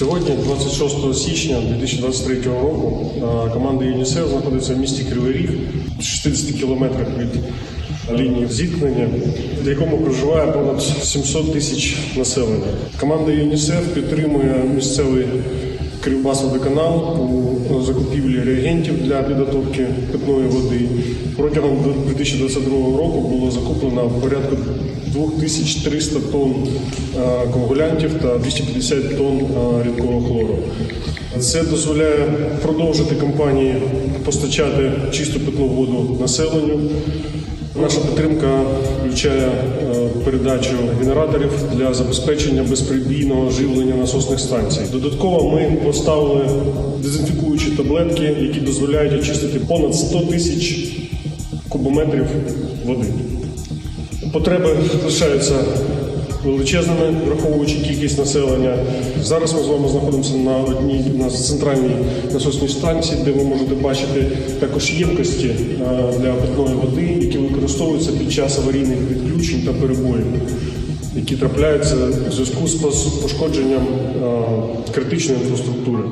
Сьогодні, 26 січня 2023 року, е, команда ЮНІСЕФ знаходиться в місті Кривий Ріг, в 60 кілометрах від лінії зіткнення, в якому проживає понад 700 тисяч населення. Команда ЮНІСЕФ підтримує місцевий Кривбасводоканал у закупівлі реагентів для підготовки питної води. Протягом 2022 року було закуплено порядку 2300 тонн е, коагулянтів та 250 тонн е, рідкого хлору. Це дозволяє продовжити кампанії постачати чисту питну воду населенню. Наша підтримка включає е, передачу генераторів для забезпечення безперебійного живлення насосних станцій. Додатково ми поставили дезінфікуючі таблетки, які дозволяють очистити понад 100 тисяч кубометрів води. Потреби лишаються величезними, враховуючи кількість населення. Зараз ми з вами знаходимося на одній на центральній насосній станції, де ви можете бачити також ємкості е, для питної води, використовуються під час аварійних відключень та перебоїв, які трапляються в зв'язку з пошкодженням е, критичної інфраструктури.